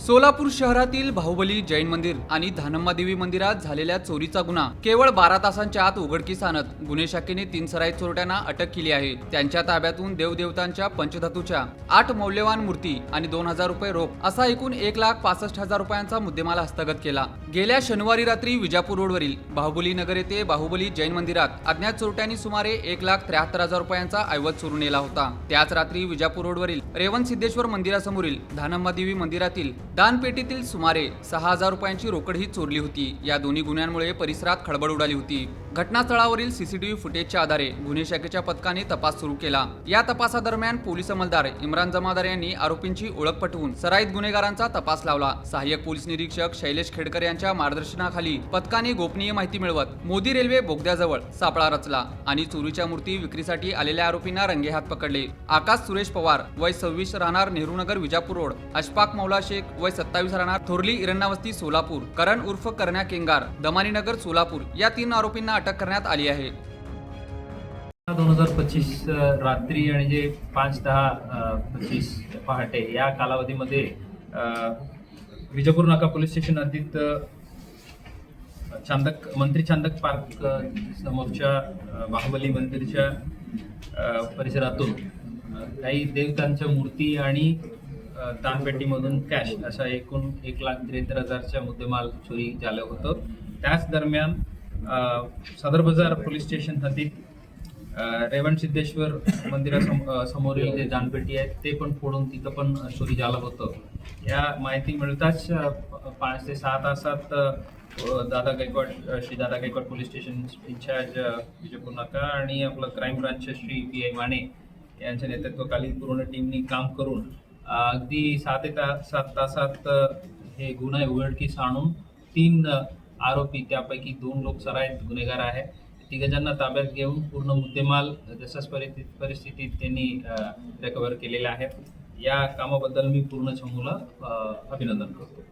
सोलापूर शहरातील बाहुबली जैन मंदिर आणि धानम्मा देवी मंदिरात झालेल्या चोरीचा गुन्हा केवळ बारा तासांच्या आत उघडकीस आणत गुन्हे शाखेने तीन सराई चोरट्यांना अटक केली आहे. त्यांच्या ताब्यातून देवदेवतांच्या पंचधातूच्या आठ मौल्यवान मूर्ती आणि दोन हजार रुपये रोख असा एकूण एक लाख पासष्ट हजार रुपयांचा मुद्देमाल हस्तगत केला. गेल्या शनिवारी रात्री विजापूर रोडवरील बाहुबली नगर येथे बाहुबली जैन मंदिरात अज्ञात चोरट्यांनी सुमारे एक लाख त्र्याहत्तर हजार रुपयांचा ऐवज चोरून नेला होता. त्याच रात्री विजापूर रोडवरील रेवण सिद्धेश्वर मंदिरासमोरील धानम्मा देवी मंदिरातील दानपेटीतील सुमारे सहा हजार रुपयांची रोकडही चोरली होती. या दोन्ही गुन्ह्यांमुळे परिसरात खळबळ उडाली होती. घटनास्थळावरील सीसीटीव्ही फुटेजच्या आधारे गुन्हे शाखेच्या पथकाने तपास सुरू केला. या तपासादरम्यान पोलीस अंमलदार इम्रान जमादार यांनी आरोपींची ओळख पटवून सराईत गुन्हेगारांचा तपास लावला. सहाय्यक पोलीस निरीक्षक शैलेश खेडकर यांच्या मार्गदर्शनाखाली पथकाने गोपनीय माहिती मिळवत मोदी रेल्वे बोगद्याजवळ सापळा रचला आणि चोरीच्या मूर्ती विक्रीसाठी आलेल्या आरोपींना रंगेहात पकडले. आकाश सुरेश पवार वय सव्वीस राहणार नेहरूनगर विजापूर रोड अशफाक मौला शेख वय सत्तावीस राहणार थोरली इरण्णावस्ती सोलापूर करण उर्फ करण्या केंगार दमानीनगर सोलापूर या तीन आरोपींना अटक करण्यात आली आहे. दोन हजार पच्चीस रात्री आणि जे पाच दहा पच्चीस पहाटे या कालावधीमध्ये विजयपूर नाका पोलीस स्टेशन हद्दीत चांदक मंत्री चांदक पार्क समोरच्या बाहुबली मंदिरच्या परिसरातून काही देवतांच्या मूर्ती आणि दानपेटीमधून कॅश असा एकूण एक लाख त्र्याहत्तर हजारच्या मुद्देमाल चोरी झालं होतं. त्याच दरम्यान सदर बाजार पोलीस स्टेशन हद्दीत रेवण सिद्धेश्वर मंदिरासम समोरील जे दानपेटी आहे ते पण फोडून तिथं पण चोरी झालं होतं. या माहिती मिळताच पाच ते सहा तासात Dada Gaikwad Shri Dada Gaikwad police station incharge Vijaypur नाका आणि आपलं क्राईम ब्रांचचे श्री पी आय माने यांच्या नेतृत्वाखाली पूर्ण टीमनी काम करून अगदी सात ते ता सात तासात हे गुन्हे उघडकीस आणून तीन आरोपी त्यापैकी दोन लोक सराईत गुन्हेगार आहे. तिघजांना ताब्यात घेऊन पूर्ण मुद्देमाल जशाच परिस्थितीत परिस्थितीत त्यांनी रिकवर केलेले आहेत. या कामाबद्दल मी पूर्ण चमूला अभिनंदन करतो.